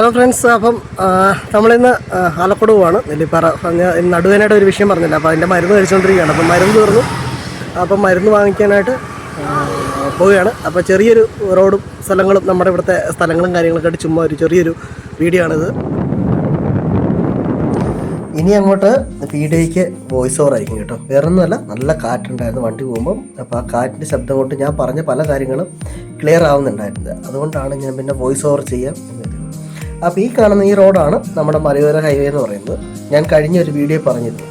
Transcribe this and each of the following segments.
Hello friends അപ്പം നമ്മളിന്ന് ആലക്കോട് പോവാണ് നെല്ലിപ്പാറ. പറഞ്ഞ നടുവേനായിട്ട് ഒരു വിഷയം പറഞ്ഞില്ല. അപ്പോൾ അതിന്റെ മരുന്ന് കഴിച്ചുകൊണ്ടിരിക്കുകയാണ് അപ്പം മരുന്ന് തീർന്നു. അപ്പം മരുന്ന് വാങ്ങിക്കാനായിട്ട് പോവുകയാണ്. അപ്പോൾ ചെറിയൊരു റോഡും സ്ഥലങ്ങളും നമ്മുടെ ഇവിടുത്തെ സ്ഥലങ്ങളും കാര്യങ്ങളൊക്കെ ആയിട്ട് ചുമ്മാ ഒരു ചെറിയൊരു വീഡിയോ ആണിത്. ഇനി അങ്ങോട്ട് വീഡിയോയ്ക്ക് വോയിസ് ഓവർ ആയിരിക്കും കേട്ടോ. വേറൊന്നുമല്ല നല്ല കാറ്റുണ്ടായിരുന്നു വണ്ടി പോകുമ്പം. അപ്പോൾ ആ കാറ്റിന്റെ ശബ്ദം കൊണ്ട് ഞാൻ പറഞ്ഞ പല കാര്യങ്ങളും ക്ലിയർ ആവുന്നുണ്ടായിരുന്നത് അതുകൊണ്ടാണ് ഞാൻ പിന്നെ വോയിസ് ഓവർ നിന്നത്. അപ്പോൾ ഈ കാണുന്ന ഈ റോഡാണ് നമ്മുടെ മലയോര ഹൈവേ എന്ന് പറയുന്നത്. ഞാൻ കഴിഞ്ഞ ഒരു വീഡിയോ പറഞ്ഞിരുന്നു.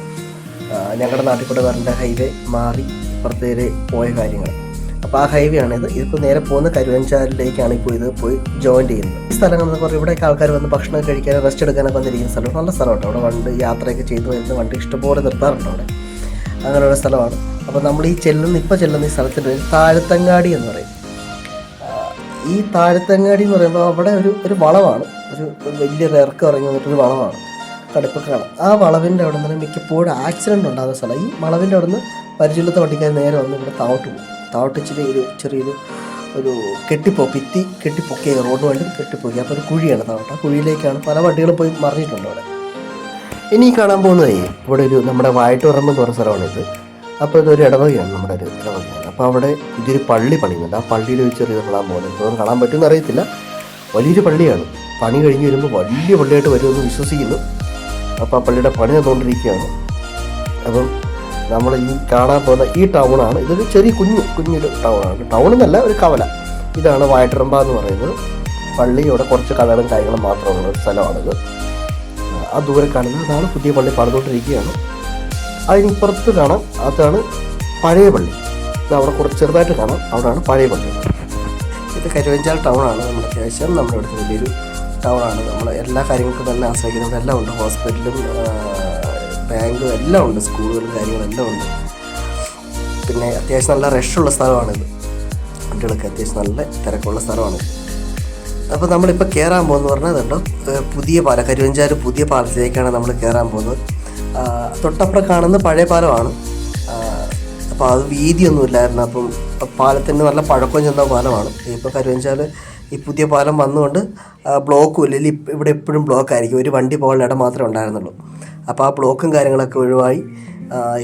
ഞങ്ങളുടെ നാട്ടിൽ കൂടെ വരേണ്ട ഹൈവേ മാറി ഇപ്പുറത്തേരെ പോയ കാര്യങ്ങൾ അപ്പോൾ ആ ഹൈവേ ആണിത് ഇതിപ്പോൾ നേരെ പോകുന്ന കരുവഞ്ചാലിലേക്കാണ് ഇപ്പോൾ ഇത് പോയി ജോയിൻ ചെയ്യുന്നത്. ഈ സ്ഥലങ്ങൾ പറഞ്ഞാൽ ഇവിടേക്ക് ആൾക്കാർ വന്ന് ഭക്ഷണം കഴിക്കാനും റെസ്റ്റ് എടുക്കാനൊക്കെ വന്നിരിക്കുന്ന സ്ഥലം. നല്ല സ്ഥലമുണ്ട് അവിടെ വണ്ടി യാത്രയൊക്കെ ചെയ്ത് വരുന്ന വണ്ടി ഇഷ്ടംപോലെ നിർത്താറുണ്ട് അവിടെ. അങ്ങനെയുള്ള സ്ഥലമാണ്. അപ്പോൾ നമ്മൾ ഈ ചെല്ലുന്ന ഇപ്പോൾ ചെല്ലുന്ന ഈ സ്ഥലത്തിന്റെ പേര് താഴത്തങ്ങാടി എന്ന് പറയും. ഈ താഴത്തങ്ങാടി എന്ന് പറയുമ്പോൾ അവിടെ ഒരു ഒരു വളവാണ്. ഒരു വലിയ വലിയൊരു ഇറക്കം ഇറങ്ങി വന്നിട്ടൊരു വളവാണ്. കടുപ്പക്കാണ്. ആ വളവിന്റെ അവിടെ നിന്ന് മിക്കപ്പോഴും ആക്സിഡന്റ് ഉണ്ടാകുന്ന സ്ഥലം. ഈ വളവിന്റെ അവിടെ നിന്ന് പരിചയത്തെ വണ്ടിക്കാർ നേരെ വന്ന് ഇവിടെ താവട്ട് പോകും. താവട്ട് ഇച്ചിരി ഒരു ചെറിയൊരു ഒരു കെട്ടിപ്പോ ഭിത്തി കെട്ടിപ്പൊക്കിയ റോഡ് വണ്ടി കെട്ടിപ്പോക്കി അപ്പോൾ ഒരു കുഴിയാണ് താവട്ട്. ആ കുഴിയിലേക്കാണ് പല വണ്ടികളും പോയി മറിഞ്ഞിട്ടുണ്ട് അവിടെ. ഇനി കാണാൻ പോകുന്നതേ ഇവിടെ ഒരു നമ്മുടെ വായിട്ടുറമ്പ് എന്ന് പറഞ്ഞ സ്ഥലമാണിത്. അപ്പോൾ ഇതൊരു ഇടവകയാണ് നമ്മുടെ ഒരു ഇടവകയാണ് അപ്പോൾ അവിടെ ഇതൊരു പള്ളി പണിയുന്നുണ്ട്. ആ പള്ളിയിൽ വെച്ച് ചെറിയത് കാണാൻ പോകുന്നത് ഇതൊന്നും കാണാൻ പറ്റുമെന്ന് അറിയത്തില്ല. വലിയൊരു പള്ളിയാണ്. പണി കഴിഞ്ഞ് വരുമ്പോൾ വലിയ പള്ളിയായിട്ട് വരുമെന്ന് വിശ്വസിക്കുന്നു. അപ്പോൾ ആ പള്ളിയുടെ പണി നിന്നുകൊണ്ടിരിക്കുകയാണ് അപ്പം നമ്മൾ ഈ കാണാൻ പോകുന്ന ഈ ടൗണാണ് ഇതൊരു ചെറിയ കുഞ്ഞു കുഞ്ഞൊരു ടൗണാണ് ടൗൺ എന്നല്ല ഒരു കവല. ഇതാണ് വായട്ടിറമ്പ എന്ന് പറയുന്നത്. പള്ളി ഇവിടെ കുറച്ച് കഥകളും കാര്യങ്ങളും മാത്രമുള്ള ഒരു സ്ഥലമാണിത്. ആ ദൂരെ കാണുന്നത് അതാണ് പുതിയ പള്ളി പണിതുകൊണ്ടിരിക്കുകയാണ്. അതിനിപ്പുറത്ത് കാണാം. അതാണ് പഴയ പള്ളി. ഇത് അവിടെ കുറച്ച് ചെറുതായിട്ട് കാണാം. അവിടെയാണ് പഴയ പള്ളി. ഇത് കരുവഞ്ചാൽ ടൗണാണ് നമ്മൾ അത്യാവശ്യം നമ്മുടെ അടുത്ത് വലിയൊരു ടൗണാണ് നമ്മൾ എല്ലാ കാര്യങ്ങൾക്കും തന്നെ ആശ്രയിക്കുന്നത് എല്ലാം ഉണ്ട്. ഹോസ്പിറ്റലും ബാങ്കും എല്ലാം ഉണ്ട്. സ്കൂളുകളും കാര്യങ്ങളും എല്ലാം ഉണ്ട്. പിന്നെ അത്യാവശ്യം നല്ല റഷുള്ള സ്ഥലമാണിത് കുട്ടികൾക്ക് അത്യാവശ്യം നല്ല തിരക്കുള്ള സ്ഥലമാണ്. അപ്പോൾ നമ്മളിപ്പോൾ കയറാൻ പോകുന്നത് പറഞ്ഞാൽ അതുണ്ടോ പുതിയ പാലം. കരുവഞ്ചാൽ പുതിയ പാലത്തിലേക്കാണ് നമ്മൾ കയറാൻ പോകുന്നത്. തൊട്ടപ്പുറം കാണുന്ന പഴയ പാലമാണ്. അപ്പോൾ അത് വീതിയൊന്നും ഇല്ലായിരുന്നു. അപ്പം പാലത്തിന് നല്ല പഴക്കം ചെന്ന പാലമാണ്. ഇപ്പോൾ കരുവഞ്ചാൽ ഈ പുതിയ പാലം വന്നുകൊണ്ട് ബ്ലോക്കും ഇല്ല. ഇവിടെ എപ്പോഴും ബ്ലോക്ക് ആയിരിക്കും ഒരു വണ്ടി പോകാനുള്ള ഇടം മാത്രമേ ഉണ്ടായിരുന്നുള്ളൂ. അപ്പോൾ ആ ബ്ലോക്കും കാര്യങ്ങളൊക്കെ ഒഴിവായി.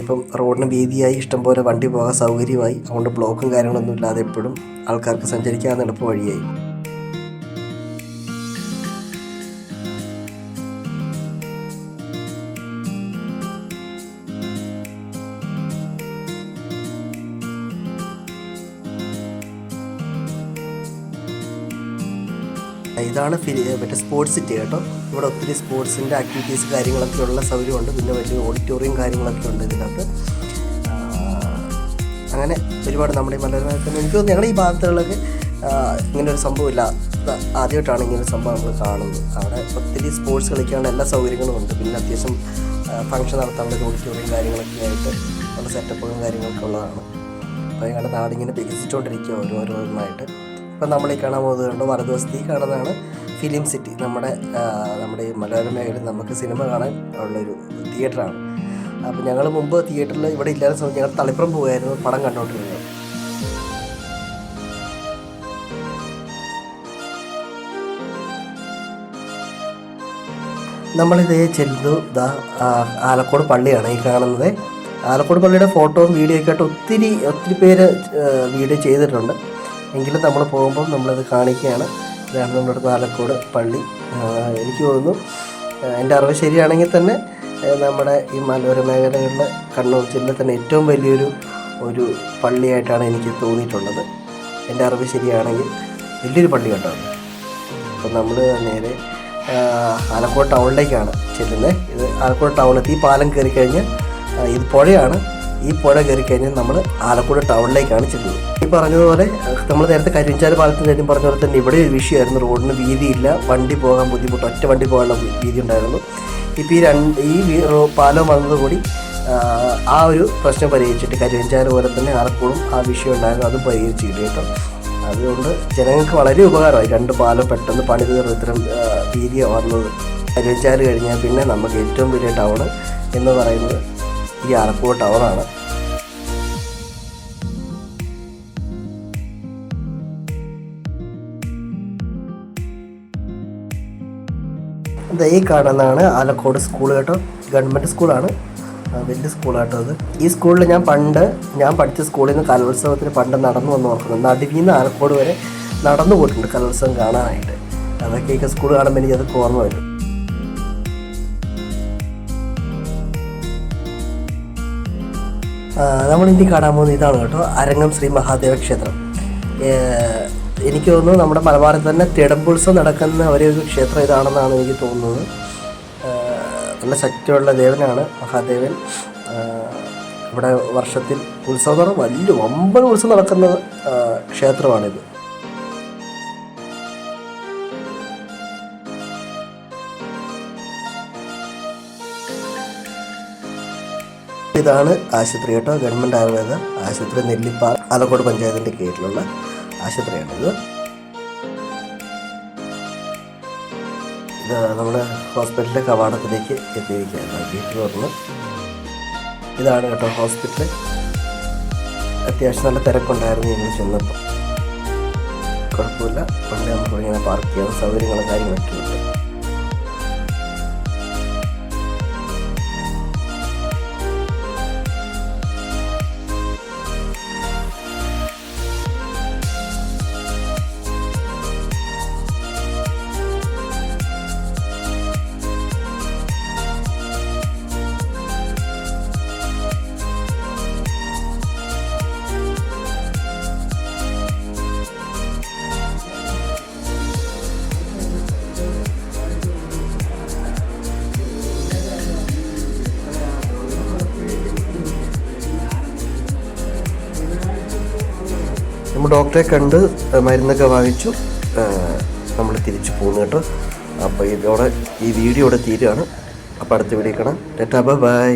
ഇപ്പം റോഡിന് വീതിയായി. ഇഷ്ടംപോലെ വണ്ടി പോകാൻ സൗകര്യമായി. അതുകൊണ്ട് ബ്ലോക്കും കാര്യങ്ങളൊന്നും ഇല്ലാതെ എപ്പോഴും ആൾക്കാർക്ക് സഞ്ചരിക്കാൻ എളുപ്പ വഴിയായി. ഇതാണ് ഫിലി മറ്റേ സ്പോർട്സ് സിറ്റി കേട്ടോ. ഇവിടെ ഒത്തിരി സ്പോർട്സിന്റെ ആക്ടിവിറ്റീസ് കാര്യങ്ങളൊക്കെ ഉള്ള സൗകര്യമുണ്ട്. പിന്നെ വലിയ ഓഡിറ്റോറിയം കാര്യങ്ങളൊക്കെ ഉണ്ട് ഇതിനകത്ത്. അങ്ങനെ ഒരുപാട് നമ്മുടെ മലയാളത്തിൽ എനിക്ക് തോന്നുന്നു ഞങ്ങളുടെ ഈ ഭാഗത്തുള്ളൊക്കെ ഇങ്ങനെ ഒരു സംഭവമില്ല ആദ്യമായിട്ടാണ് ഇങ്ങനെ ഒരു സംഭവം നമ്മൾ കാണുന്നത്. അവിടെ ഒത്തിരി സ്പോർട്സ് കളിക്കാനുള്ള എല്ലാ സൗകര്യങ്ങളും ഉണ്ട്. പിന്നെ അത്യാവശ്യം ഫംഗ്ഷൻ നടത്താനുള്ള ഓഡിറ്റോറിയം കാര്യങ്ങളൊക്കെ ആയിട്ട് ഉള്ള സെറ്റപ്പുകളും കാര്യങ്ങളൊക്കെ ഉള്ളതാണ്. അപ്പോൾ ഞങ്ങളുടെ നാടിങ്ങനെ വികസിച്ചുകൊണ്ടിരിക്കുക ഓരോരോന്നായിട്ട്. ഇപ്പം നമ്മൾ ഈ കാണാൻ പോകുന്നത് കണ്ടോ? ഈ കാണുന്നതാണ് ഫിലിം സിറ്റി. നമ്മുടെ നമ്മുടെ ഈ മലയാള മേഖലയിൽ നമുക്ക് സിനിമ കാണാൻ ഉള്ളൊരു തിയേറ്ററാണ്. അപ്പോൾ ഞങ്ങൾ മുമ്പ് തിയേറ്ററിൽ ഇവിടെ ഇല്ലാത്ത സമയത്ത് ഞങ്ങൾ തളിപ്പുറം പോകുമായിരുന്നു പടം കണ്ടുകൊണ്ടിരുന്നത് നമ്മളിതേ ചെല്ലു ദാ ആലക്കോട് പള്ളിയാണ് ഈ കാണുന്നത്. ആലക്കോട് പള്ളിയുടെ ഫോട്ടോയും വീഡിയോ ഒക്കെ ആയിട്ട് ഒത്തിരി ഒത്തിരി പേര് വീഡിയോ ചെയ്തിട്ടുണ്ട്. എങ്കിലും നമ്മൾ പോകുമ്പോൾ നമ്മളത് കാണിക്കുകയാണ്. ഇതാണ് നമ്മുടെ പാലക്കോട് പള്ളി. എനിക്ക് തോന്നുന്നു എന്റെ അറിവ് ശരിയാണെങ്കിൽ തന്നെ നമ്മുടെ ഈ മലയോര മേഖലകളിൽ കണ്ണൂർ ജില്ല തന്നെ ഏറ്റവും വലിയൊരു ഒരു പള്ളിയായിട്ടാണ് എനിക്ക് തോന്നിയിട്ടുള്ളത്. എന്റെ അറിവ് ശരിയാണെങ്കിൽ വലിയൊരു പള്ളി കേട്ടോ അപ്പം നമ്മൾ നേരെ ആലക്കോട് ടൗണിലേക്കാണ് ചെല്ലുന്നത്. ഇത് ആലക്കോട് ടൗണിലെത്തി ഈ പാലം കയറി കഴിഞ്ഞ് ഇത് പുഴയാണ്. ഈ പുഴ കയറി കഴിഞ്ഞാൽ നമ്മൾ ആലക്കോട് ടൗണിലേക്കാണ് ചെല്ലുന്നത്. ഈ പറഞ്ഞതുപോലെ നമ്മൾ നേരത്തെ കരിഞ്ചാൽ പാലത്തിന് കാര്യം പറഞ്ഞ പോലെ തന്നെ ഇവിടെ ഒരു വിഷയമായിരുന്നു. റോഡിന് വീതിയില്ല വണ്ടി പോകാൻ ബുദ്ധിമുട്ട് ഒറ്റ വണ്ടി പോകാനുള്ള വീതി ഉണ്ടായിരുന്നു. ഇപ്പോൾ ഈ രണ്ട് ഈ പാലം വന്നതുകൂടി ആ, ഒരു പ്രശ്നം പരിഹരിച്ചിട്ട് കരിവഞ്ചാൽ പോലെ തന്നെ ആർക്കോളും ആ വിഷയം ഉണ്ടായിരുന്നു. അതും പരിഹരിച്ചു കിട്ടിയിട്ടോ അതുകൊണ്ട് ജനങ്ങൾക്ക് വളരെ ഉപകാരമായി. രണ്ട് പാലം പെട്ടെന്ന് പണി തീർന്ന് ഇത്തരം വീതി വന്നത്. കരിവഞ്ചാൽ കഴിഞ്ഞാൽ പിന്നെ നമുക്ക് ഏറ്റവും വലിയ ടൗൺ എന്ന് പറയുന്നത് ഈ ആലപ്പുഴ ടൗണാണ്. ഇത് ഈ കാണുന്നതാണ് ആലക്കോട് സ്കൂൾ കേട്ടോ. ഗവൺമെന്റ് സ്കൂളാണ്. വലിയ സ്കൂളാട്ടോ അത്. ഈ സ്കൂളിൽ ഞാൻ പണ്ട് ഞാൻ പഠിച്ച സ്കൂളിൽ നിന്ന് കലോത്സവത്തിന് പണ്ട് നടന്നു വന്ന് ഓർക്കുന്നത് നടുവിൽ നിന്ന് ആലക്കോട് വരെ നടന്നു പോയിട്ടുണ്ട് കലോത്സവം കാണാനായിട്ട്. അതൊക്കെ ഈ സ്കൂൾ കാണുമ്പോൾ എനിക്ക് അതൊക്കെ ഓർമ്മ വരും. നമ്മൾ ഇനി കാണാൻ പോകുന്നത് ഇതാണ് കേട്ടോ. അരങ്ങം ശ്രീ മഹാദേവ ക്ഷേത്രം. എനിക്ക് തോന്നുന്നു നമ്മുടെ മലബാറിൽ തന്നെ തിടമ്പുത്സവം നടക്കുന്ന ഒരേ ഒരു ക്ഷേത്രം ഇതാണെന്നാണ് എനിക്ക് തോന്നുന്നത്. നല്ല ശക്തിയുള്ള ദേവനാണ് മഹാദേവൻ. ഇവിടെ വർഷത്തിൽ ഉത്സവം എന്ന് വലിയ ഒമ്പത് ഉത്സവം നടക്കുന്ന ക്ഷേത്രമാണിത്. ഇതാണ് ആശുപത്രി കേട്ടോ. ഗവൺമെന്റ് ആയുർവേദ ആശുപത്രി നെല്ലിപ്പാറ ആലക്കോട് പഞ്ചായത്തിന്റെ കീഴിലുള്ള ആശുപത്രിയാണിത്. നമ്മുടെ ഹോസ്പിറ്റലിലെ കവാടത്തിലേക്ക് എത്തിയിരിക്കുകയാണ് ഗേറ്റ് തുറന്ന്. ഇതാണ് കേട്ടോ ഹോസ്പിറ്റൽ അത്യാവശ്യം നല്ല തിരക്കുണ്ടായിരുന്നു ഞങ്ങൾ ചെന്നപ്പോൾ. കുഴപ്പമില്ല. പണ്ട് നമുക്ക് ഇങ്ങനെ പാർക്ക് ചെയ്യാൻ സൗകര്യങ്ങളും കാര്യങ്ങളൊക്കെ ഉണ്ട്. നമ്മൾ ഡോക്ടറെ കണ്ട് മരുന്നൊക്കെ വാങ്ങിച്ചു. നമ്മൾ തിരിച്ചു പോകുന്നു കേട്ടോ. അപ്പോൾ ഇതോടെ ഈ വീഡിയോ ഇവിടെ തീരുകയാണ് അപ്പോൾ അടുത്ത വീഡിയോ കാണാം. Tata bye.